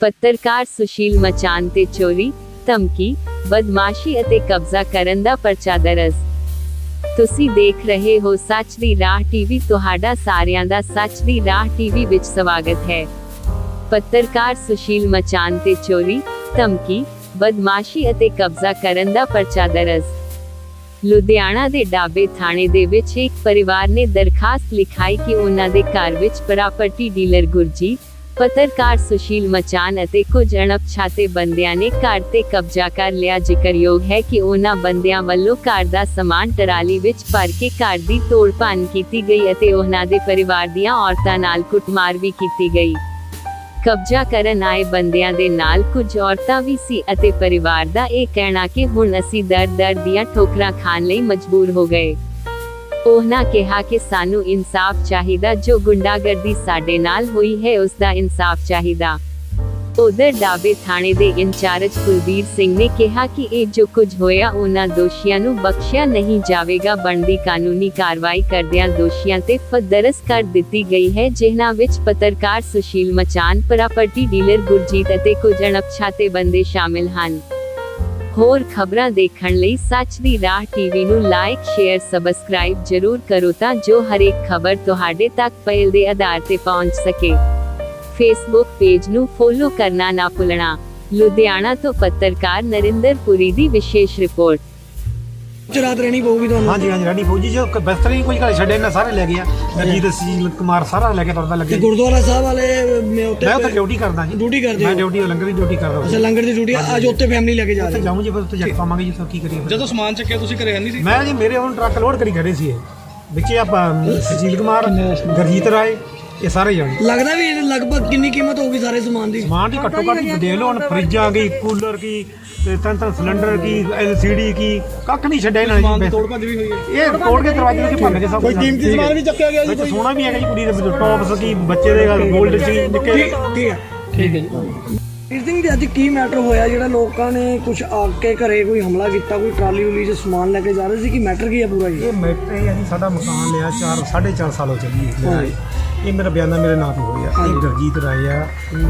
ਪੱਤਰਕਾਰ ਸੁਸ਼ੀਲ ਮਚਾਨ ਤੇ ਚੋਰੀ, ਧਮਕੀ, ਬਦਮਾਸ਼ੀ ਅਤੇ ਕਬਜ਼ਾ ਕਰਨ ਦਾ ਪਰਚਾ ਦਰਜ। ਤੁਸੀਂ ਦੇਖ ਰਹੇ ਹੋ ਸੱਚ ਦੀ ਰਾਹ ਟੀਵੀ, ਤੁਹਾਡਾ ਸਾਰਿਆਂ ਦਾ ਸੱਚ ਦੀ ਰਾਹ ਟੀਵੀ ਵਿੱਚ ਸਵਾਗਤ ਹੈ। ਪੱਤਰਕਾਰ ਸੁਸ਼ੀਲ ਮਚਾਨ ਤੇ ਚੋਰੀ, ਧਮਕੀ, ਬਦਮਾਸ਼ੀ ਅਤੇ ਕਬਜ਼ਾ ਕਰਨ ਦਾ ਪਰਚਾ ਦਰਜ। ਲੁਧਿਆਣਾ ਦੇ ਡਾਬੇ ਥਾਣੇ ਦੇ ਵਿੱਚ ਇੱਕ ਪਰਿਵਾਰ ਨੇ ਦਰਖਾਸਤ ਲਿਖਾਈ ਕਿ ਉਹਨਾਂ ਦੇ ਘਰ ਵਿੱਚ ਪ੍ਰਾਪਰਟੀ ਡੀਲਰ ਗੁਰਜੀਤ ਪੱਤਰਕਾਰ ਸੁਸ਼ੀਲ ਮਚਾਨ ਅਤੇ ਕੁਝ ਅਣਪਛਾਤੇ ਬੰਦਿਆਂ ਨੇ ਘਰ ਤੇ ਕਬਜ਼ਾ ਕਰ ਲਿਆ। ਜ਼ਿਕਰਯੋਗ ਹੈ ਕਿ ਉਹਨਾਂ ਬੰਦਿਆਂ ਵੱਲੋਂ ਘਰ ਦਾ ਸਮਾਨ ਟਰਾਲੀ ਵਿੱਚ ਭਰ ਕੇ ਘਰ ਦੀ ਤੋੜ ਭੰਨ ਕੀਤੀ ਗਈ ਅਤੇ ਉਹਨਾਂ ਦੇ ਪਰਿਵਾਰ ਦੀਆਂ ਔਰਤਾਂ ਨਾਲ ਕੁੱਟਮਾਰ ਵੀ ਕੀਤੀ ਗਈ। ਕਬਜ਼ਾ ਕਰਨ ਆਏ ਬੰਦਿਆਂ ਦੇ ਨਾਲ ਕੁਝ ਔਰਤਾਂ ਵੀ ਸੀ ਅਤੇ ਪਰਿਵਾਰ ਦਾ ਇਹ ਕਹਿਣਾ ਕਿ ਹੁਣ ਅਸੀਂ ਦਰ-ਦਰ ਦੀਆਂ ਠੋਕਰਾਂ ਖਾਣ ਲਈ ਮਜਬੂਰ ਹੋ ਗਏ। ਉਹਨਾਂ ਕਿਹਾ ਕਿ ਸਾਨੂੰ ਇਨਸਾਫ ਚਾਹੀਦਾ, ਜੋ ਗੁੰਡਾਗਰਦੀ ਸਾਡੇ ਨਾਲ ਹੋਈ ਹੈ, ਉਸ ਦਾ ਇਨਸਾਫ ਚਾਹੀਦਾ। ਉਧਰ ਡਾਬੇ ਥਾਣੇ ਦੇ ਇੰਚਾਰਜ ਕੁਲਬੀਰ ਸਿੰਘ ਨੇ ਕਿਹਾ ਕਿ ਇਹ ਜੋ ਕੁਝ ਹੋਇਆ, ਉਹਨਾਂ ਦੋਸ਼ੀਆਂ ਨੂੰ ਬਖਸ਼ਿਆ ਨਹੀਂ ਜਾਵੇਗਾ। ਬਣਦੀ ਕਾਨੂੰਨੀ ਕਾਰਵਾਈ ਕਰਦਿਆਂ ਦੋਸ਼ੀਆਂ ਤੇ ਫਦਰਸ ਕਰ ਦਿੱਤੀ ਗਈ ਹੈ, ਜਿਨ੍ਹਾਂ ਵਿੱਚ ਪੱਤਰਕਾਰ ਸੁਸ਼ੀਲ ਮਚਾਨ, ਪ੍ਰਾਪਰਟੀ ਡੀਲਰ ਗੁਰਜੀਤ ਅਤੇ ਕੁਝ ਅਣਪਛਾਤੇ ਬੰਦੇ ਸ਼ਾਮਿਲ ਹਨ। ਹੋਰ ਖਬਰਾਂ ਦੇਖਣ ਲਈ ਸੱਚ ਦੀ ਰਾਹ ਟੀਵੀ ਨੂੰ ਲਾਈਕ ਸ਼ੇਅਰ ਸਬਸਕ੍ਰਾਈਬ ਜ਼ਰੂਰ ਕਰੋ ਤਾਂ ਜੋ ਹਰੇਕ ਖਬਰ ਤੁਹਾਡੇ ਤੱਕ ਪਹਿਲ ਦੇ ਆਧਾਰ ਤੇ ਪਹੁੰਚ ਸਕੇ। ਫੇਸਬੁੱਕ ਪੇਜ ਨੂੰ ਫੋਲੋ ਕਰਨਾ ਨਾ ਭੁੱਲਣਾ। ਲੁਧਿਆਣਾ ਤੋਂ ਪੱਤਰਕਾਰ ਨਰਿੰਦਰ ਪੁਰੀ ਦੀ ਵਿਸ਼ੇਸ਼ ਰਿਪੋਰਟ ਚ ਰਾਤ ਰਹਿਣੀ ਪਊਗੀ ਤੁਹਾਨੂੰ। ਹਾਂਜੀ ਹਾਂਜੀ ਰੈਡੀ ਫੌਜੀ ਜੋ। ਬਿਸਤਰ ਹੀ ਕੋਈ ਘਰੇ ਛੱਡੇ ਨਾ ਸਾਰੇ ਲੈ ਗਿਆ। ਨਰਜੀਤ ਸੀਲ ਕੁਮਾਰ ਸਾਰਾ ਲੈ ਕੇ ਤੁਰਦਾ ਤੇ ਲੱਗੇ ਗੁਰਦੁਆਰਾ ਸਾਹਿਬ ਵਾਲੇ ਮੈਂ ਉੱਤੇ ਮੈਂ ਉੱਥੇ ਡਿਊਟੀ ਕਰਦਾ ਜੀ। ਡਿਊਟੀ ਕਰਦੇ ਮੈਂ ਹੋ? ਡਿਊਟੀ ਲੰਗਰ ਦੀ ਡਿਊਟੀ ਕਰਦਾ। ਅੱਛਾ ਲੰਗਰ ਦੀ ਡਿਊਟੀ ਅੱਜ ਉੱਤੇ ਫੈਮਿਲੀ ਲੈ ਕੇ ਜਾ ਉੱਥੇ ਰਹੇ ਜਾਊਂ ਜੀ ਫਿਰ ਉੱਥੇ ਜਾ ਕੇ ਪਾਵਾਂਗੇ ਜੀ ਫਿਰ ਕੀ ਕਰੀਏ ਫਿਰ। ਜਦੋਂ ਸਮਾਨ ਚੱਕਿਆ ਤੁਸੀਂ ਘਰੇ ਨਹੀਂ ਸੀ? ਮੈਂ ਜੀ ਮੇਰੇ ਹੁਣ ਟਰੱਕ ਲੋਡ ਕਰੀ ਖੜੇ ਸੀ ਇਹ। ਵਿੱਚੇ ਆਪਾਂ ਸੁਸ਼ੀਲ ਕੁਮਾਰ ਗਰਜੀਤ ਰਾਏ ਇਹ ਸਾਰੇ ਜਾਣੇ। ਲੱਗਦਾ ਵੀ ਇਹ ਲਗਭਗ ਕਿੰਨੀ ਕੀਮਤ ਹੋਊਗੀ ਸਾਰੇ ਸਮਾਨ ਦੀ? ਸਮਾਨ ਦੀ ਘੱਟੋ ਘੱਟ ਦੇ ਲਓ ਹੁਣ ਫਰਿੱਜਾਂ ਕੀ ਕੂਲਰ ਕੀ ਤੇ ਤਿੰਨ ਤਿੰਨ ਸਿਲੰਡਰ ਕੀ ਐਲਸੀਡੀ ਕੀ ਕੱਖ ਨਹੀਂ ਛੱਡਿਆ ਇਹਨਾਂ ਨੇ ਦੀ ਜੀ ਤੋੜ ਭੱਜ ਵੀ ਹੋਈ ਹੈ। ਇਹ ਤੋੜ ਕੇ ਦਰਵਾਜ਼ੇ ਵਿੱਚ ਭੰਨ ਕੇ ਸਭ ਕੋਈ ਕੀਮਤੀ ਸਮਾਨ ਵੀ ਚੱਕਿਆ ਗਿਆ ਜੀ ਕੋਈ? ਸੋਨਾ ਵੀ ਹੈਗਾ ਜੀ ਕੁੜੀ ਦੇ ਵਿੱਚ ਟੌਪਸ ਕੀ ਬੱਚੇ ਦੇ 골ਡ ਸੀ ਨਿੱਕੇ ਠੀਕ ਠੀਕ ਹੈ। ਠੀਕ ਹੈ ਜੀ। ਇਸ ਦਿਨ ਦੀ ਅੱਜ ਕੀ ਮੈਟਰ ਹੋਇਆ ਜਿਹੜਾ ਲੋਕਾਂ ਨੇ ਕੁਝ ਆ ਕੇ ਘਰੇ ਕੋਈ ਹਮਲਾ ਕੀਤਾ ਕੋਈ ਟਰਾਲੀ ਉਲੀ 'ਚ ਸਮਾਨ ਲੈ ਕੇ ਜਾ ਰਹੇ ਸੀ? ਕਿ ਮੈਟਰ ਕੀ ਹੈ ਪੂਰਾ ਜੀ? ਇਹ ਮੈਟਰ ਇਹ ਅਸੀਂ ਸਾਡਾ ਮਕਾਨ ਲਿਆ 4 4.5 ਸਾਲ ਹੋ ਚੱਲੀ ਹੈ। ਇਹ ਮੇਰਾ ਬਿਆਨਾ ਮੇਰੇ ਨਾਂ ਤੇ ਹੋਇਆ ਇਹ ਗਰਜੀਤ ਰਾਏ ਆ।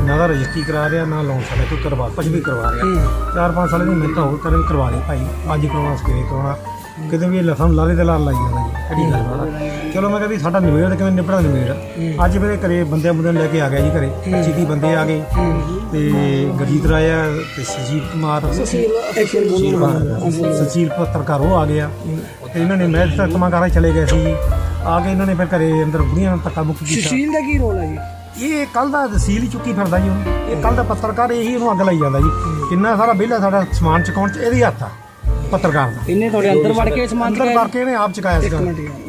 ਨਾ ਦਾ ਰਜਿਸਟਰੀ ਕਰਾ ਰਿਹਾ ਨਾ ਲੋਨ ਸਾਡਾ ਕੋਈ ਕਰਵਾ ਕੁਝ ਵੀ ਕਰਵਾ ਰਿਹਾ। 4-5 ਸਾਲ ਦੀ ਮਿਹਨਤ ਹੋ ਕਰਨ ਕਰਵਾ ਲਈ ਭਾਈ। ਅੱਜ ਕਰਾਉਣਾ ਸਵੇਰੇ ਕਰਾਉਣਾ। ਕਿਤੇ ਵੀ ਲਸਣ ਲਾਲੇ ਤੇ ਲਾਲ ਲਾਈ ਜਾਂਦਾ ਜੀ ਕਿਹੜੀ ਗੱਲ ਵਾਲਾ। ਚਲੋ ਮੈਂ ਕਿਹਾ ਵੀ ਸਾਡਾ ਨਿਬੇੜ ਤੇ ਕਿਵੇਂ ਨਿਬੜਦਾ ਨਿਬੇੜ? ਅੱਜ ਮੇਰੇ ਘਰੇ ਬੰਦੇ ਬੰਦੇ ਲੈ ਕੇ ਆ ਗਿਆ ਜੀ ਘਰੇ। ਛੀਤੀ ਬੰਦੇ ਆ ਗਏ। ਤੇ ਗਰਜੀਤ ਰਾਏ ਆ ਤੇ ਸੁਜੀਤ ਕੁਮਾਰ। ਸੁਸ਼ੀਲ ਪੱਤਰਕਾਰ ਉਹ ਆ ਗਿਆ। ਤੇ ਇਹਨਾਂ ਨੇ ਮਹਿਲ ਤੱਕ ਕਮਾਕਾਰਾ ਚਲੇ ਗਏ ਸੀ ਜੀ। ਆ ਕੇ ਇਹਨਾਂ ਨੇ ਫਿਰ ਘਰੇ ਅੰਦਰ ਬੁੜੀਆਂ ਨਾਲ ਧੱਕਾ ਮੁੱਕ ਕੀਤਾ। ਸੁਸ਼ੀਲ ਦਾ ਕੀ ਰੋਲ ਹੈ ਜੀ? ਇਹ ਕੱਲ ਦਾ ਤਹਿਸੀਲ ਹੀ ਚੁੱਕੀ ਫਿਰਦਾ ਜੀ ਹੁਣ ਇਹ ਕੱਲ ਦਾ ਪੱਤਰਕਾਰ ਇਹੀ ਇਹਨੂੰ ਅੱਗ ਲਾਈ ਜਾਂਦਾ ਜੀ। ਕਿੰਨਾ ਸਾਰਾ ਵਿਹਲਾ ਸਾਡਾ ਸਮਾਨ ਚੁਕਾਉਣ ਚ ਇਹਦੀ ਹੱਥ ਆ ਪੱਤਰਕਾਰ ਦਾ। ਇਹਨੇ ਤੁਹਾਡੇ ਅੰਦਰ ਵੜ ਕੇ ਸਮਾਨ ਅੰਦਰ ਕਰਕੇ ਇਹਨੇ ਆਪ ਚੁਕਾਇਆ ਸੀਗਾ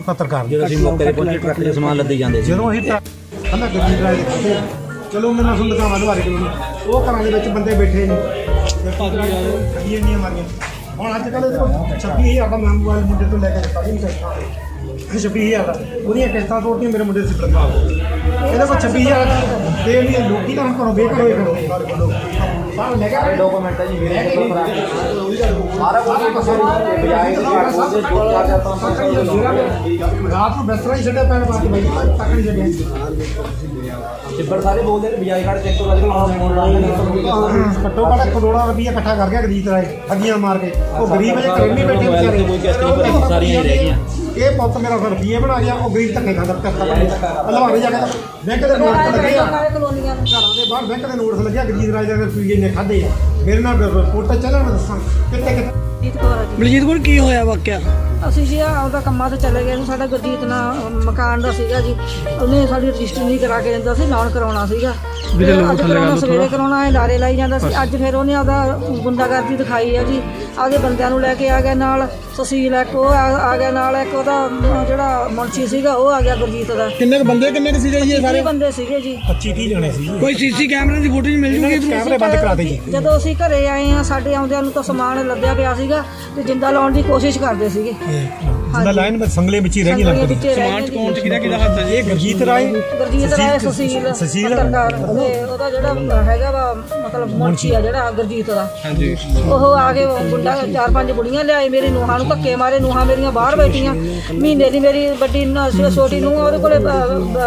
ਪੱਤਰਕਾਰ ਨੇ। ਜਦੋਂ ਅਸੀਂ ਮੌਕੇ ਤੇ ਪਹੁੰਚੇ ਟਰੱਕ ਦੇ ਸਮਾਨ ਲੱਦੇ ਜਾਂਦੇ ਸੀ। ਜਦੋਂ ਅਸੀਂ ਤਾਂ ਹਨਾ ਗੱਡੀ ਡਰਾਈਵ ਖਾਤੇ ਚਲੋ ਮੈਂ ਨਾ ਸੁਣ ਦਿਖਾਵਾਂ ਦੁਬਾਰੇ ਕਿਉਂ ਉਹ ਘਰਾਂ ਦੇ ਵਿੱਚ ਬੰਦੇ ਬੈਠੇ ਨੇ। ਤੇ ਪਾਦਰੀ ਗੱਡੀਆਂ ਇੰਨੀਆਂ ਮਾਰੀਆਂ। ਹੁਣ ਅੱਜ ਕੱਲ੍ਹ ਦੇਖੋ 26000 ਦਾ ਮੈਂ ਮੋਬਾਈਲ ਮੁੰਡੇ ਤੋਂ ਲੈ ਕੇ ਦਿੱਤਾ ਕਿਸ਼ਤਾਂ ਤੇ 26000 ਦਾ। ਉਹਦੀਆਂ ਕਿਸ਼ਤਾਂ ਤੋੜਤੀਆਂ ਮੇਰੇ ਮੁੰਡੇ ਇਹਦੇ ਕੋਲ 26000 ਦੇ ਲਈ ਲੋਕੀ ਤਾਂ ਹੁਣ ਘਰੋਂ ਬੇਘਰ ਹੋਏ ਖੜੋ। ਸਾਰਾ ਲੈ ਕੇ ਡਾਕੂਮੈਂਟ ਹੈ ਜੀ ਮੇਰੇ ਕੋਲ ਸਾਰਾ ਕੁਝ ਬਜਾਏ ਜੋ ਚਾਰ ਚਾਰ ਪੰਜ ਪੰਜ ਸਾਲ ਰਾਤ ਨੂੰ ਬਿਸਤਰਾ ਹੀ ਛੱਡਿਆ ਪੈਣ ਬਾਅਦ ਬਾਈ। ਤੱਕ ਨਹੀਂ ਛੱਡਿਆ। ਚਿੱਬੜ ਸਾਰੇ ਬੋਲਦੇ ਨੇ ਬਜਾਏ ਕੱਢ ਚੈੱਕ ਤੋਂ ਅੱਜ ਕੱਲ੍ਹ ਹੁਣ ਫੋਨ ਲਾ ਕੇ ਘੱਟੋ ਘੱਟ ਕਰੋੜਾਂ ਰੁਪਈਆ ਇਕੱਠਾ ਕਰ ਗਿਆ ਗਰੀਬ ਰਾਏ। ਠੱਗੀਆਂ ਮਾਰ ਕੇ। ਉਹ ਗਰੀਬ ਬੈਠੇ ਵਿਚਾਰੇ। ਸਾਰੀਆਂ ਹੀ ਰਹਿ ਗਈਆਂ। ਇਹ ਪੁੱਤ ਮੇਰਾ ਫਿਰ ਰੁਪਈਏ ਬਣਾ ਗਿਆ ਉਹ ਗਰੀਬ ਧੱਕੇ ਖਾਂਦਾ ਪੈਸਾ ਹਲਵਾਰੇ ਜਾ ਕੇ ਬੈਂਕ ਦੇ ਨੋਟ ਲੱਗੇ ਆ। ਘਰਾਂ ਦੇ ਬਾਹਰ। ਬੈਂਕ ਦੇ ਨੋਟ ਲੱਗਿਆ ਗਰੀਬ ਰਾਏ ਦੇ ਰੁਪਈਏ ਨੇ ਖਾਦੇ ਆ। ਮੇਰੇ ਨਾਲ ਰਿਪੋਰਟ ਚੱਲਣ ਦੱਸਾਂ ਕਿੱਥੇ ਕਿੱਥੇ ਜੀਤ ਕੌਰ ਆ ਜੀ। ਬਲਜੀਤ ਕੋਲ ਕੀ ਹੋਇਆ ਵਾਕਿਆ? ਅਸੀਂ ਜੀ ਆਪਦਾ ਕੰਮਾਂ ਤੇ ਚਲੇ ਗਏ ਸਾਡਾ ਗੁਰਜੀਤ ਨਾਲ ਮਕਾਨ ਦਾ ਸੀਗਾ ਜੀ। ਉਹਨੇ ਸਾਡੀ ਰਜਿਸਟਰੀ ਨਹੀਂ ਕਰਾ ਕੇ ਦਿੰਦਾ ਸੀ ਲੋਨ ਕਰਾਉਣਾ ਸੀਗਾ। ਤੇ ਅੱਜ ਕਰਾਉਣਾ ਸਵੇਰੇ ਕਰਾਉਣਾ ਹੈ ਲਾਰੇ ਲਾਈ ਜਾਂਦਾ ਸੀ। ਅੱਜ ਫਿਰ ਉਹਨੇ ਆਪਦਾ ਗੁੰਡਾਗਰਦੀ ਦਿਖਾਈ ਹੈ ਜੀ। ਆਪਦੇ ਬੰਦਿਆਂ ਨੂੰ ਲੈ ਕੇ ਆ ਗਿਆ ਨਾਲ ਸੁਸ਼ੀਲ ਇੱਕ ਉਹ ਆ ਆ ਗਿਆ ਨਾਲ ਇੱਕ ਉਹਦਾ ਅਮ, ਜਿਹੜਾ ਮੁੰਸ਼ੀ ਸੀਗਾ ਉਹ ਆ ਗਿਆ ਗੁਰਜੀਤ ਦਾ। ਕਿੰਨੇ ਕੁ ਬੰਦੇ ਕਿੰਨੇ ਕੁ ਸੀਗੇ ਜੀ ਇਹ ਸਾਰੇ? ਬੰਦੇ ਸੀਗੇ ਜੀ। 25 30 ਜਣੇ ਸੀ ਕੋਈ ਸੀਸੀ ਕੈਮਰੇ ਦੀ ਫੁਟੇਜ ਮਿਲ ਜੂਗੀ ਕੈਮਰੇ ਬੰਦ ਕਰਾ ਦੇ ਜੀ। ਜਦੋਂ ਅਸੀਂ ਘਰੇ ਆਏ ਆ ਸਾਡੇ ਆਉਂਦਿਆਂ ਨੂੰ ਤਾਂ ਸਮਾਨ ਲੱਦਿਆ ਪਿਆ ਸੀਗਾ ਤੇ ਜਿੰਦਾ ਲਾਉਣ ਦੀ ਕੋਸ਼ਿਸ਼ ਕਰਦੇ ਸੀਗੇ। Yeah. ਜਿੰਦਾ ਲਾਈਨ ਵਿੱਚ ਸੰਗਲੇ ਵਿੱਚ ਹੀ ਰਹਿ ਗਈ ਲੰਕਦੀ ਸਮਾਨ ਚ ਕੌਣ ਚ ਕਿਹਦਾ ਕਿਹਦਾ ਹੱਥ ਹੈ? ਇਹ ਗੁਰਜੀਤ ਰਾਏ ਗੁਰਜੀਤ ਰਾਏ ਸੁਸ਼ੀਲ ਉਹਦਾ ਜਿਹੜਾ ਹੈਗਾ ਵਾ ਮਤਲਬ ਮੁੰਸ਼ੀ ਆ ਜਿਹੜਾ ਗੁਰਜੀਤ ਦਾ। ਹਾਂਜੀ। ਉਹ ਆ ਕੇ ਮੁੰਡਾ ਚਾਰ ਪੰਜ ਬੁੜੀਆਂ ਲਿਆਏ ਮੇਰੀ ਨੂੰਹਾਂ ਨੂੰ ਧੱਕੇ ਮਾਰੇ ਨੂੰਹਾਂ ਮੇਰੀਆਂ ਬਾਹਰ ਬੈਠੀਆਂ। ਮਹੀਨੇ ਦੀ ਮੇਰੀ ਵੱਡੀ ਛੋਟੀ ਨੂੰ ਉਹਦੇ ਕੋਲੇ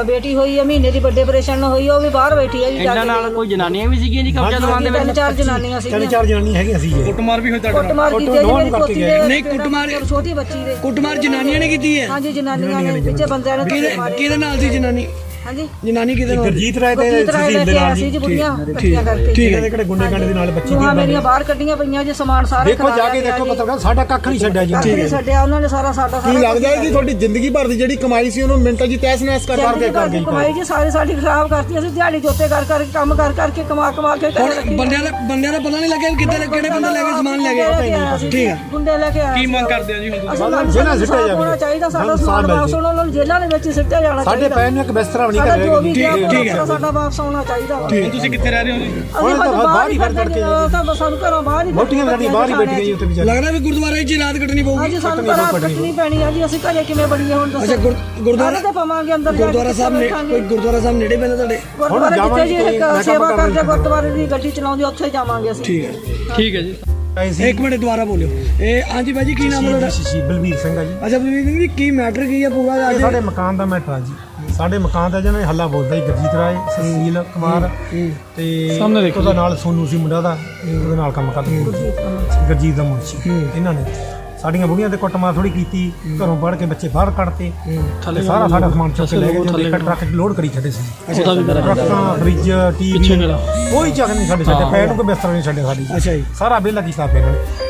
ਬੇਟੀ ਹੋਈ ਹੈ ਮਹੀਨੇ ਦੀ ਵੱਡੇ ਆਪਰੇਸ਼ਨ ਨਾਲ ਹੋਈ ਆ, ਉਹ ਵੀ ਬਾਹਰ ਬੈਠੀ ਹੈ ਜੀ ਇਹਨਾਂ ਨਾਲ ਕੋਈ ਜਨਾਨੀਆਂ ਵੀ ਸੀਗੀਆਂ ਜੀ ਕਬਜ਼ਾ ਦਵਾਉਣ ਦੇ ਤਿੰਨ ਚਾਰ ਜਨਾਨੀਆਂ ਤਿੰਨ ਸੀ ਚਾਰ ਜਨਾਨੀਆਂ ਹੈਗੀਆਂ ਸੀ ਕੁੱਟਮਾਰ ਵੀ ਹੋਈ ਤੁਹਾਡੇ ਨਾਲ? ਕੁੱਟਮਾਰ ਕੀਤੀ ਜੀ ਮੇਰੀ ਪੋਤੀ ਦੇ ਨਹੀਂ, ਕੁੱਟਮਾਰ- ਛੋਟੀ ਬੱਚੀ ਦੇ। ਕੁੱਟਮਾਰ ਜਨਾਨੀਆਂ ਨੇ ਕੀਤੀ ਹੈ? ਹਾਂਜੀ ਜਨਾਨੀਆਂ ਨੇ ਪਿੱਛੇ ਬੰਦਿਆਂ ਨੇ ਧੱਕੇ ਕਿਹਦੇ ਮਾਰੇ। ਕਿਹਦੇ ਨਾਲ ਸੀ ਜਨਾਨੀ? ਹਾਂਜੀ। ਜਨਾਨੀ ਕਿਹਦੇ ਨਾਲ? ਗੁਰਜੀਤ ਰਾਏ ਤੇ ਗੁਰਜੀਤ ਰਾਏ ਲੈ ਕੇ ਆਇਆ ਸੀ ਜੀ ਬੁੜੀਆਂ ਇਕੱਠੀਆਂ ਕਰਕੇ। ਠੀਕ ਇਹਦੇ ਕਿਹੜੇ ਗੁੰਡੇ ਗੰਡੇ ਦੇ ਨਾਲ ਬੱਚੀ ਦੀ ਮੇਰੀਆਂ ਬਾਹਰ ਕੱਢੀਆਂ ਪਈਆਂ ਜੀ ਸਮਾਨ ਸਾਰੇ ਦੇਖੋ ਜਾ ਕੇ ਦੇਖੋ ਪੱਤਰਕਾਰ ਸਾਡਾ ਕੱਖ ਨਹੀਂ ਛੱਡਿਆ ਜੀ। ਕੱਖ ਨਹੀਂ ਛੱਡਿਆ ਉਹਨਾਂ ਨੇ ਸਾਰਾ ਸਾਡਾ ਸਾਰਾ ਕੀ ਲੱਗਦਾ ਹੈ ਕਿ ਤੁਹਾਡੀ ਜ਼ਿੰਦਗੀ ਭਰ ਦੀ ਜਿਹੜੀ ਕਮਾਈ ਸੀ ਉਹਨੂੰ ਮਿੰਟਾਂ 'ਚ ਹੀ ਤਹਿਸ ਨਹਿਸ ਕਰ ਕਰਕੇ ਕਰ ਗਈ ਕਮਾਈ ਜੀ ਸਾਰੇ ਸਾਡੀ ਖਰਾਬ ਕਰਤੀ ਅਸੀਂ ਦਿਹਾੜੀ ਜੋਤੇ ਕਰ ਕਰ ਕੰਮ ਕਰ ਕਰਕੇ ਕਮਾ ਕਮਾ ਕੇ ਬੰਦਿਆਂ ਦਾ ਬੰਦਿਆਂ ਦਾ ਪਤਾ ਨਹੀਂ ਲੱਗਿਆ ਕਿੱਥੇ ਕਿਹੜੇ ਬੰਦੇ ਲੈ ਕੇ ਸਮਾਨ ਲੈ ਗਏ। ਠੀਕ ਹੈ। ਗੁੰਡੇ ਲੈ ਕੇ ਆਏ ਕੀ। ਮੰਗ ਕਰਦੇ ਆ ਜੀ ਹੁਣ ਤੁਸੀਂ? ਜੇਲ੍ਹਾਂ ਸਿੱਟਿਆ ਜਾਵੇ। ਚਾਹੀਦਾ ਸਾਡਾ ਸਮਾਨ ਵਾਪਸ। ਉਹਨਾਂ ਨੂੰ ਜੇਲ੍ਹਾਂ ਦੇ ਵਿੱਚ ਹੀ ਸਿੱਟਿਆ ਜਾਣਾ ਸਾਡੇ ਚਾਹੀਦਾ। ਪੈਰ ਨੂੰ ਇੱਕ ਬਿਸਤਰਾ ਵੀ ਨਹੀਂ ਸਾਡਾ ਜੋ ਵੀ ਗਿਆ ਠੀਕ ਹੈ। ਸਾਡਾ ਵਾਪਸ ਆਉਣਾ ਚਾਹੀਦਾ ਵਾ। ਹੁਣ ਤੁਸੀਂ ਕਿੱਥੇ ਰਹਿ ਰਹੇ ਹੋ ਜੀ? ਅਸੀਂ ਬਸ ਬਾਹਰ ਹੀ ਖੜ ਕੇ ਤਾਂ ਬਸ ਸਾਨੂੰ ਘਰੋਂ ਬਾਹਰ ਹੀ ਮੋਟੀਆਂ ਸਾਡੀ ਬਾਹਰ ਹੀ ਬੈਠ ਗਈ ਉੱਥੇ ਵਿਚਾਰੀ ਲੱਗਦਾ ਵੀ ਗੁਰਦੁਆਰੇ 'ਚ ਹੀ ਰਾਤ ਕੱਟਣੀ ਪਊਗੀ। ਹਾਂਜੀ ਸਾਨੂੰ ਘਰਾਂ ਕੱਟਣੀ ਪੈਣੀ ਆ ਜੀ ਅਸੀਂ ਘਰੇ ਕਿਵੇਂ ਬੜੀਏ ਹੁਣ ਦੱਸੋ ਅੱਛਾ ਗੁਰ- ਗੁਰਦੁਆਰਾ ਤੇ ਪਵਾਂਗੇ ਅੰਦਰ ਜਾ ਕੇ ਗੁਰਦੁਆਰਾ ਸਾਹਿਬ ਨੇ ਕੋਈ ਗੁਰਦੁਆਰਾ ਸਾਹਿਬ ਨੇੜੇ ਪੈਂਦਾ ਤੁਹਾਡੇ? ਗੁਰਦੁਆਰੇ ਜਿੱਥੇ ਜੀ? ਸੇਵਾ ਕਰਦੇ। ਗੁਰਦੁਆਰੇ ਦੀ ਗੱਡੀ ਚਲਾਉਂਦੇ ਉੱਥੇ ਜਾਵਾਂਗੇ ਅਸੀਂ। ਠੀਕ ਹੈ। ਠੀਕ ਹੈ ਜੀ। ਇੱਕ ਮਿੰਟ ਦੁਬਾਰਾ ਬੋਲਿਓ। ਇਹ ਹਾਂਜੀ ਭਾਜੀ ਕੀ ਨਾਮ ਹੈ ਤੁਹਾਡਾ? ਸ਼ਸ਼ੀ ਬਲਵੀਰ ਸਿੰਘ ਆ ਜੀ। ਅੱਛਾ ਬਲਵੀਰ ਸਿੰਘ ਜੀ ਕੀ ਮੈਟਰ ਕੀ ਹੈ ਪੂਰਾ ਅੱਜ? ਸਾਡੇ ਮਕਾਨ ਦਾ ਮੈਟਰ ਆ ਜੀ। ਸਾਡੇ ਮਕਾਨ ਦਾ ਜਿਵੇਂ ਹੱਲਾ ਬੋਲਦਾ ਜੀ ਗੁਰਜੀਤ ਰਾਏ ਸੁਸ਼ੀਲ ਕੁਮਾਰ ਤੇ ਉਹਦਾ ਨਾਲ ਸੋਨੂ ਸੀ ਮੁੰਡਾ ਦਾ ਉਹਦੇ ਨਾਲ ਕੰਮ ਕਰਦਾ। ਗੁਰਜੀਤ ਦਾ ਮੁੰਸ਼ੀ ਇਹਨਾਂ ਨੇ ਸਾਡੀਆਂ ਬੁੜੀਆਂ ਤੇ ਕੁੱਟਮਾਰ ਥੋੜੀ ਕੀਤੀ ਘਰੋਂ ਵੜ ਕੇ ਬੱਚੇ ਬਾਹਰ ਕੱਢਤੇ ਤੇ ਸਾਰਾ ਸਾਡਾ ਸਮਾਨ ਚੁੱਕ ਕੇ ਲੈ ਗਏ ਜਿਹੜੇ ਟਰੱਕ 'ਚ ਲੋਡ ਕਰੀ ਛੱਡੇ ਸੀ। ਟਰੱਕਾਂ ਫ੍ਰਿਜ ਟੀਵੀ ਕੋਈ ਚੱਕ ਨਹੀਂ ਸਾਡੇ ਛੱਡੇ ਪੈਰ ਨੂੰ ਕੋਈ ਬਿਸਤਰਾ ਨਹੀਂ ਛੱਡਿਆ ਸਾਡੀ। ਅੱਛਾ ਜੀ। ਸਾਰਾ ਵਿਹਲਾ ਕੀਤਾ ਫਿਰ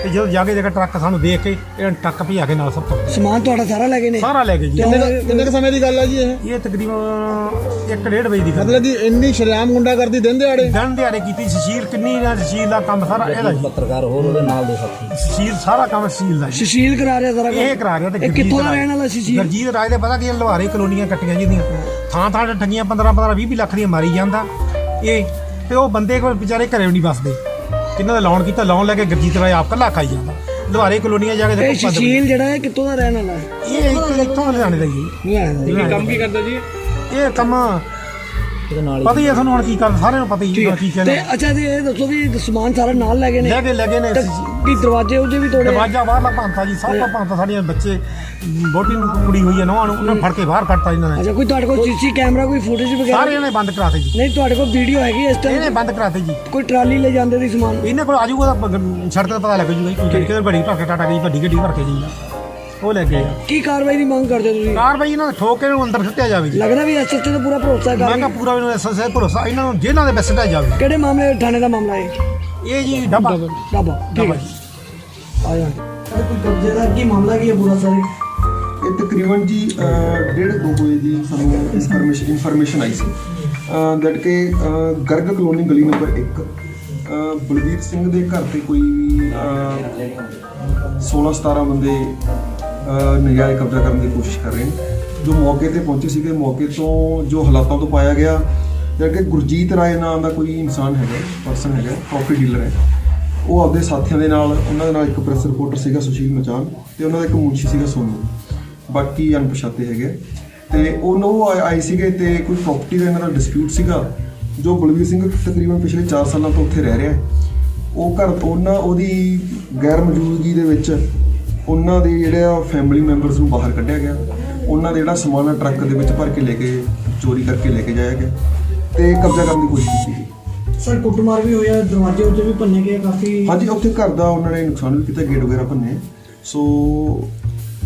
ਤੇ ਜਦੋਂ ਜਾ ਕੇ ਜੇਕਰ ਟਰੱਕ ਸਾਨੂੰ ਦੇਖ ਕੇ ਇਹਨਾਂ ਨੇ ਟਰੱਕ ਭਜਾ ਕੇ ਨਾਲ ਸਭ ਤੋਂ ਸਮਾਨ ਤੁਹਾਡਾ ਸਾਰਾ ਲੈ ਗਏ ਨੇ? ਸਾਰਾ ਲੈ ਗਏ ਜੀ। ਕਿੰਨੇ ਕੁ- ਕਿੰਨੇ ਕੁ ਸਮੇਂ ਦੀ ਗੱਲ ਹੈ ਜੀ ਇਹ? ਇਹ ਤਕਰੀਬਨ 1.5 ਵਜੇ ਦੀ ਗੱਲ ਮਤਲਬ ਕਿ ਇੰਨੀ ਸ਼ਰੇਆਮ ਗੁੰਡਾ ਕਰਦੀ ਦਿਨ ਦਿਹਾੜੇ? ਦਿਨ ਦਿਹਾੜੇ ਕੀਤੀ ਸੁਸ਼ੀਲ ਕਿੰਨੀ ਨਾ ਸੁਸ਼ੀਲ ਦਾ ਕੰਮ ਸਾਰਾ ਇਹਦਾ ਜੀ। ਪੱਤਰਕਾਰ ਹੋਰ ਉਹਦੇ ਨਾਲ ਦੇ ਸਾਥੀ। ਸੁਸ਼ੀਲ ਸਾਰਾ ਕੰਮ ਸੁਸ਼ੀਲ ਦਾ ਜੀ। ਸੁਸ਼ੀਲ ਕਰਾ ਰਿਹਾ ਸਾਰਾ ਇਹ ਕਰਾ ਰਿਹਾ ਤੇ ਇਹ ਕਿੱਥੋਂ ਦਾ ਰਹਿਣ ਵਾਲਾ ਸੁਸ਼ੀਲ? ਗੁਰਜੀਤ ਰਾਜ ਦੇ ਪਤਾ ਕੀ ਹੈ, ਲੁਹਾਰੇ ਕਲੋਨੀਆਂ ਕੱਟੀਆਂ ਜਿਹਦੀਆਂ। ਥਾਂ ਥਾਂ ਤੇ ਠੱਗੀਆਂ 15 15 20 ਲੱਖ ਦੀਆਂ ਮਾਰੀ ਜਾਂਦਾ। ਇਹ ਤੇ ਉਹ ਬੰਦੇ ਕੋਲ ਵਿਚਾਰੇ ਘਰੇ ਵੀ ਨਹੀਂ ਬਸਦੇ ਕਿੰਨਾਂ ਦਾ ਲੋਨ ਕੀਤਾ ਲੋਨ ਲੈ ਕੇ ਗੁਰਜੀਤ ਰਾਏ ਆਪ ਕੱਲਾ ਖਾਈ ਜਾਂਦਾ। ਲੁਹਾਰੇ ਕਲੋਨੀਆਂ ਜਾ ਕੇ ਇਹ ਦੇਖੋ ਪਦ- ਸੁਸ਼ੀਲ ਜਿਹੜਾ ਹੈ ਕਿੱਥੋਂ ਦਾ ਰਹਿਣ ਵਾਲਾ ਹੈ? ਇਹ ਇੱਥੋਂ ਇੱਥੋਂ ਲੁਧਿਆਣੇ ਦਾ ਜੀ। ਦਾ। ਕੰਮ ਕੀ ਕਰਦਾ ਜੀ? ਇਹ ਕੰਮ ਇਹਦੇ ਨਾਲ ਹੀ ਪਤਾ ਹੀ ਹੈ ਤੁਹਾਨੂੰ ਹੁਣ ਕੀ ਕਰਨ ਸਾਰਿਆਂ ਨੂੰ ਪਤਾ ਹੀ ਹੈ ਕੀ ਤੇ ਕਹਿੰਦੇ ਅੱਛਾ ਤੇ ਇਹ ਦੱਸੋ ਵੀ ਸਮਾਨ ਸਾਰਾ ਨਾਲ ਲੈ ਗਏ ਨੇ? ਲੈ ਕੇ ਲੱਗੇ ਨੇ। ਤੇ ਕੀ ਦਰਵਾਜ਼ੇ ਉਹਦੇ ਵੀ ਤੋੜੇ ਦਰਵਾਜ਼ਾ ਬਾਹਰਲਾ ਭਾਂਤਾ ਜੀ ਸਭ ਭਾਂਤਾ ਸਾਡੀਆਂ ਬੱਚੇ ਬੋਟੀ ਨੂੰ ਕੁੜੀ ਹੋਈ ਹੈ ਨੌਂ ਨੂੰ ਉਹਨਾਂ ਨੂੰ ਫੜ ਕੇ ਬਾਹਰ ਕੱਢਤਾ ਇਹਨਾਂ ਨੇ। ਅੱਛਾ ਕੋਈ ਤੁਹਾਡੇ ਕੋਲ ਸੀਸੀ ਕੈਮਰਾ ਕੋਈ ਫੁਟੇਜ ਵਗੈਰਾ? ਸਾਰਿਆਂ ਨੇ ਬੰਦ ਕਰਾਤੇ ਜੀ। ਨਹੀਂ ਤੁਹਾਡੇ ਕੋਲ ਵੀਡੀਓ ਹੈਗੀ ਇਸ ਇਹਨੇ ਟਾਈਮ ਬੰਦ ਕਰਾਤੇ ਜੀ। ਕੋਈ ਟਰਾਲੀ ਲੈ ਜਾਂਦੇ ਦੀ ਸਮਾਨ? ਇਹਨਾਂ ਕੋਲ ਆਜੂਗਾ ਤਾਂ ਸੜਕ ਤੇ ਪਤਾ ਲੱਗ ਜੂਗਾ ਜੀ ਕਿਹਦੇ ਬੜੀ ਭਰ ਕੇ ਟਾਟਾ ਗਈ ਵੱਡੀ ਗੱਡੀ ਭਰ ਕੇ ਜੀ। ਉਹ ਲੈ ਗਏ ਆ ਕੀ ਕਾਰਵਾਈ ਦੀ ਮੰਗ ਕਰਦੇ ਹੋ ਤੁਸੀਂ? ਕਾਰਵਾਈ ਇਹਨਾਂ ਨੂੰ ਠੋਕ ਕੇ ਇਹਨੂੰ ਅੰਦਰ ਸੁੱਟਿਆ ਜਾਵੇ ਜੀ। ਲੱਗਦਾ ਵੀ ਐਸਐਚਓ ਤੇ ਪੂਰਾ ਭਰੋਸਾ ਮੈਂ ਕਰ ਕਿਹਾ ਪੂਰਾ ਇਹਨੂੰ ਐਸਐਸਏ ਭਰੋਸਾ ਇਹਨਾਂ ਨੂੰ ਜੇਲ੍ਹਾਂ ਦੇ ਵਿੱਚ ਸੁੱਟਿਆ ਜਾਵੇ। ਕਿਹੜੇ ਮਾਮਲੇ ਥਾਣੇ ਦਾ ਮਾਮਲਾ ਹੈ? ਇਹ ਜੀ ਡੱਬਾ। ਡਾਬਾ। ਠੀਕ ਹੈ। ਆ ਜਾ ਕੋਈ ਕਬਜ਼ੇ ਦਾ ਕੀ ਮਾਮਲਾ ਕੀ ਹੈ ਪੂਰਾ ਸਾਰੇ? ਇਹ ਤਕਰੀਬਨ ਜੀ ਅਹ, ਡੇਢ ਦੋ ਵਜੇ ਦੀ ਸਾਨੂੰ ਇਨਫੋਰਮੇਸ਼ਨ ਇਨਫੋਰਮੇਸ਼ਨ ਆਈ ਸੀ। ਦਟ ਕਿ ਅਹ, ਗਰਗ ਕਲੋਨੀ ਗਲੀ ਨੰਬਰ 1 ਬਲਵੀਰ ਸਿੰਘ ਦੇ ਘਰ ਤੇ ਕੋਈ 16 17 ਬੰਦੇ ਨਜਾਇਜ਼ ਕਬਜ਼ਾ ਕਰਨ ਦੀ ਕੋਸ਼ਿਸ਼ ਕਰ ਰਹੇ ਨੇ। ਜੋ ਮੌਕੇ ਤੇ ਪਹੁੰਚੇ ਸੀਗੇ, ਮੌਕੇ ਤੋਂ ਜੋ ਹਾਲਾਤਾਂ ਤੋਂ ਪਾਇਆ ਗਿਆ, ਜਦ ਕਿ ਗੁਰਜੀਤ ਰਾਏ ਨਾਮ ਦਾ ਕੋਈ ਇਨਸਾਨ ਹੈਗਾ ਪਰਸਨ ਹੈਗਾ ਪ੍ਰੋਪਰਟੀ ਡੀਲਰ ਹੈ। ਉਹ ਆਪਦੇ ਸਾਥੀਆਂ ਦੇ ਨਾਲ, ਉਹਨਾਂ ਦੇ ਨਾਲ ਇੱਕ ਪ੍ਰੈਸ ਰਿਪੋਰਟਰ ਸੀਗਾ ਸੁਸ਼ੀਲ ਮਚਾਨ ਤੇ ਉਹਨਾਂ ਦਾ ਇੱਕ ਮੁਨਸ਼ੀ ਸੀਗਾ ਸੋਨੂ। ਬਾਕੀ ਅਣਪਛਾਤੇ ਹੈਗੇ। ਤੇ ਉਹਨੂੰ ਉਹ ਆਏ- ਸੀਗੇ ਤੇ ਕੋਈ ਪ੍ਰਾਪਰਟੀ ਦਾ ਇਹਨਾਂ ਦਾ ਡਿਸਪਿਊਟ ਸੀਗਾ। ਜੋ ਬਲਵੀਰ ਸਿੰਘ ਤਕਰੀਬਨ ਪਿਛਲੇ 4 ਸਾਲਾਂ ਤੋਂ ਉੱਥੇ ਰਹਿ ਰਿਹਾ ਹੈ। ਉਹ ਘਰ, ਉਹਨਾਂ, ਉਹਦੀ ਗੈਰ ਮੌਜੂਦਗੀ ਦੇ ਵਿੱਚ ਉਹਨਾਂ ਦੇ ਜਿਹੜੇ ਫੈਮਿਲੀ ਮੈਂਬਰਸ ਨੂੰ ਬਾਹਰ ਕੱਢਿਆ ਗਿਆ। ਉਹਨਾਂ ਦਾ ਜਿਹੜਾ ਸਮਾਨ ਆ ਟਰੱਕ ਦੇ ਵਿੱਚ ਭਰ ਕੇ ਲੈ ਕੇ ਚੋਰੀ ਕਰਕੇ ਲੈ ਕੇ ਜਾਇਆ ਗਿਆ। ਤੇ ਕਬਜ਼ਾ ਕਰਨ ਦੀ ਕੋਸ਼ਿਸ਼ ਕੀਤੀ ਗਈ। ਸਰ ਕੁੱਟਮਾਰ ਵੀ ਹੋਇਆ ਦਰਵਾਜ਼ੇ ਉੱਤੇ ਵੀ ਭੰਨੇ ਗਏ ਕਾਫੀ। ਹਾਂਜੀ ਉੱਥੇ ਘਰ ਦਾ ਉਹਨਾਂ ਨੇ ਨੁਕਸਾਨ ਵੀ ਕੀਤਾ ਗੇਟ ਵਗੈਰਾ ਭੰਨੇ। ਸੋ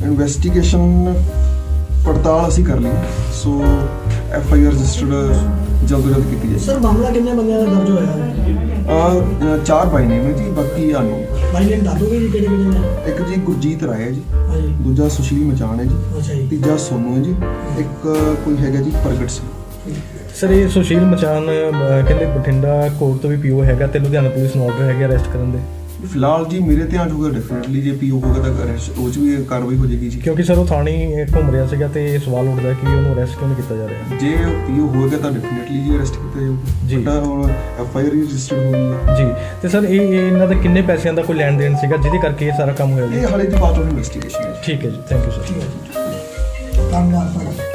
ਇਨਵੈਸਟੀਗੇਸ਼ਨ ਪੜਤਾਲ ਅਸੀਂ ਕਰ ਲਈ। So F I R registered ਜਲਦ ਤੋਂ ਜਲਦ ਕੀਤੀ ਜਾਏ। ਸਰ ਮਾਮਲਾ ਕਿੰਨੇ ਬੰਦਿਆਂ ਦਾ ਦਰਜ ਹੋਇਆ ਹੈ? ਆ ਚਾਰ ਬਾਈ ਨੇ ਜੀ ਬਾਕੀ ਆਨੋ ਭਾਈ ਨੇ ਦੱਸੋਗੇ ਜੀ ਕਿਹੜੇ ਕਿਹੜੇ ਨੇ? ਇੱਕ ਜੀ ਗੁਰਜੀਤ ਰਾਏ ਹੈ ਜੀ। ਹਾਂਜੀ। ਦੂਜਾ ਸੁਸ਼ੀਲ ਮਚਾਨ ਹੈ ਜੀ। ਅੱਛਾ ਜੀ। ਤੀਜਾ ਸੋਨੂ ਹੈ ਜੀ। ਇੱਕ ਕੋਈ ਹੈਗਾ ਜੀ ਪ੍ਰਗਟ ਸਿੰਘ। ਸਰ ਇਹ ਸੁਸ਼ੀਲ ਮਚਾਨ ਕਹਿੰਦੇ ਬਠਿੰਡਾ ਕੋਰਟ ਤੋਂ ਵੀ ਪੀਓ ਹੈਗਾ ਤੇ ਲੁਧਿਆਣਾ ਪੁਲਿਸ ਨੂੰ ਆਰਡਰ ਹੈਗਾ ਅਰੈਸਟ ਕਰਨ ਦੇ। ਫਿਲਹਾਲ ਜੀ ਮੇਰੇ ਧਿਆਨ 'ਚ ਹੋਊਗਾ ਡੈਫੀਨਿਟਲੀ ਜੇ ਪੀਓ ਹੋਗਾ ਤਾਂ arrest- ਉਹ 'ਚ ਵੀ ਕਾਰਵਾਈ ਹੋ ਜਾਏਗੀ ਜੀ। ਕਿਉਂਕਿ ਸਰ ਉਹ ਥਾਣੇ ਹੀ ਘੁੰਮ ਰਿਹਾ ਸੀਗਾ ਤੇ ਇਹ ਸਵਾਲ ਉੱਠਦਾ ਕਿ ਉਹਨੂੰ ਅਰੈਸਟ ਕਿਉਂ ਨਹੀਂ ਕੀਤਾ ਜਾ ਰਿਹਾ? ਜੇ ਪੀਓ ਹੋਏਗਾ ਤਾਂ ਡੈਫੀਨਿਟਲੀ ਜੀ ਅਰੈਸਟ ਕੀਤਾ ਜਾਊਗਾ। ਜੀ। ਬਟ ਹੁਣ ਐਫ ਆਈ ਆਰ ਰਜਿਸਟਰਡ ਹੋਈ ਹੈ। ਜੀ। ਤੇ ਸਰ ਇਹ ਇਹ ਇਹਨਾਂ ਦਾ ਕਿੰਨੇ ਪੈਸਿਆਂ ਦਾ ਕੋਈ ਲੈਣ ਦੇਣ ਸੀਗਾ ਜਿਹਦੇ ਕਰਕੇ ਇਹ ਸਾਰਾ ਕੰਮ ਹੋਇਆ ਜੀ? ਇਹ ਹਾਲੇ ਦੀ ਬਾਤ ਆਫ ਇਨਵੈਸਟੀਗੇਸ਼ਨ ਹੈ ਠੀਕ ਹੈ ਜੀ ਥੈਂਕ ਯੂ ਸਰ ਧੰਨਵਾਦ